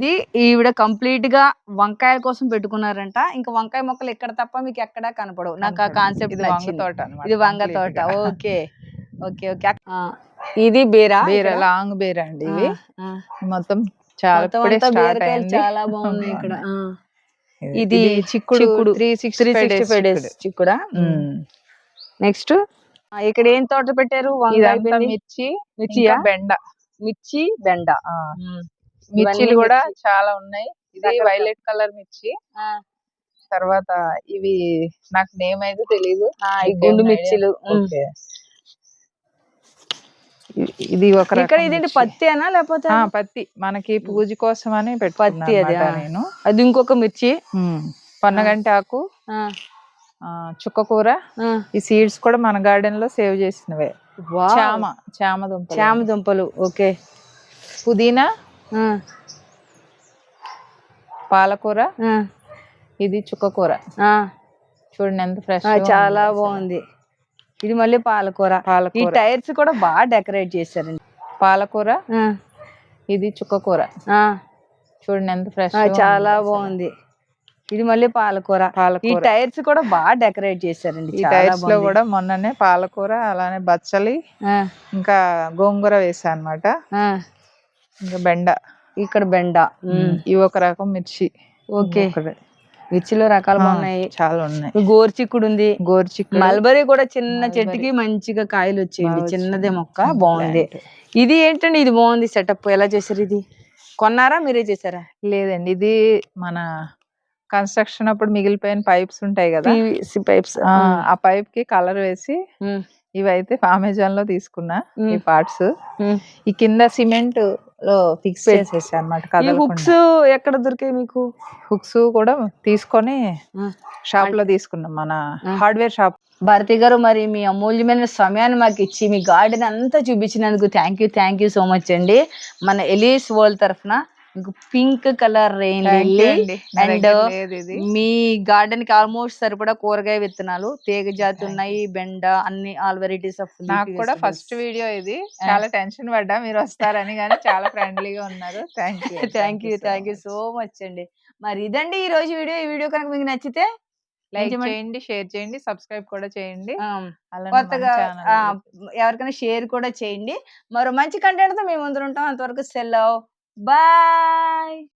ఇది ఈవిడ కంప్లీట్గా వంకాయల కోసం పెట్టుకున్నారంట. ఇంకా వంకాయ మొక్కలు ఇక్కడ తప్ప మీకు ఎక్కడా కనపడవు. నాకు ఆ కాన్సెప్ట్ ఇది వంగ తోట ఇది వంగ తోట. ఓకే. Okay okay. ఇది బీరా బీర? లాంగ్ బీర అండి ఇవి ఆ. మొత్తం చాలా చాలా బాగున్నాయి ఇక్కడ. ఆ. ఇది ఇది చిక్కుడు. Three three sixty five days చిక్కుడా. Next. ఇక్కడ ఏం తోట పెట్టారు? మిర్చి మిర్చియా ఇంకా బెండ. మిర్చి బెండ. మిర్చిలు కూడా. చాలా ఉన్నాయి. ఇది. వైలెట్ కలర్ మిర్చి. తర్వాత ఇవి నాకు నేమ్ అయితే తెలీదు. గుండు మిర్చిలు ఇది ఒక ఇక్కడ ఇదేంటి మిర్చి. పత్తేనా లేకపోతే? పత్తి. మనకి పూజ కోసం అని పత్తి అది. నేను. అది ఇంకొక మిర్చి. పొన్నగంటి ఆకు. చుక్కకూర. ఈ సీడ్స్ కూడా మన గార్డెన్లో సేవ్ చేసినవే. చామ చామ దుంపలు. చామ దుంపలు ఓకే. పుదీనా పాలకూర? ఇది చుక్కకూర ఆ. చూడండి ఎంత ఫ్రెష్ చాలా బాగుంది. ఇది మళ్ళీ పాలకూర. ఈ పాలకూర. టైర్స్ కూడా బాగా డెకరేట్ చేశారండి పాలకూర? ఇది చుక్కకూర ఆ, చూడండి ఎంత ఫ్రెష్ చాలా బాగుంది. ఇది మళ్ళీ పాలకూర. ఈ పాలకూర. టైర్స్ కూడా బాగా డెకరేట్ చేశారండి. ఈ టైర్స్లో. కూడా మొన్ననే పాలకూర అలానే బచ్చలి ఇంకా గోంగూర వేసా అన్నమాట. ఆ, ఇంకా బెండ. ఇక్కడ బెండ. ఇవి ఒక రకం మిర్చి. ఓకే. మిర్చిలో రకాలు ఆ, బాగున్నాయి. చాలా ఉన్నాయి. గోరుచిక్కుడు ఉంది. గోరుచిక్కుడు మల్బరీ కూడా చిన్న. చెట్టుకి మంచిగా కాయలు వచ్చేయండి. బాగా చిన్నదే వచ్చింది. మొక్క బాగుంది. ఇది ఏంటండి? ఇది బాగుంది సెటప్. ఎలా చేశారు ఇది? కొన్నారా? మీరే చేశారా? లేదండి. ఇది మన కన్స్ట్రక్షన్ అప్పుడు మిగిలిపోయిన పైప్స్ ఉంటాయి కదా. పైప్స్. ఆ పైప్కి కలర్ వేసి ఇవైతే అమెజాన్లో తీసుకున్నా ఈ పార్ట్స్. ఈ కింద సిమెంట్లో ఫిక్స్ చేసేసా అనమాట హుక్స్ ఎక్కడ దొరికాయి మీకు? హుక్స్ కూడా తీసుకొని. షాప్లో తీసుకున్నాం మన. Hardware shop. భారతి గారు మరి మీ అమూల్యమైన సమయాన్ని మాకు ఇచ్చి మీ గార్డెన్ అంతా చూపించినందుకు thank you thank you so much అండి. మన ఎలీస్ వరల్డ్ తరఫున pink colour rain lily and. మీ గార్డెన్కి ఆల్మోస్ట్ సరిపడా కూరగాయ విత్తనాలు తీగ జాతి ఉన్నాయి బెండ అన్ని ఆల్ వెరైటీస్ ఆఫ్ నాకు కూడా ఫస్ట్ వీడియో ఇది. చాలా టెన్షన్ పడ్డా మీరు వస్తారని కానీ చాలా ఫ్రెండ్లీగా ఉన్నారు. Thank you thank you thank you so much అండి. మరి ఇదండి ఈ రోజు వీడియో. ఈ వీడియో కనుక మీకు నచ్చితే లైక్. చేయండి షేర్ చేయండి సబ్స్క్రైబ్ కూడా చేయండి. కొత్తగా ఎవరికైనా షేర్ కూడా చేయండి. మరో మంచి కంటెంట్తో మేము ముందు ఉంటాం. అంతవరకు సెలవు. Bye!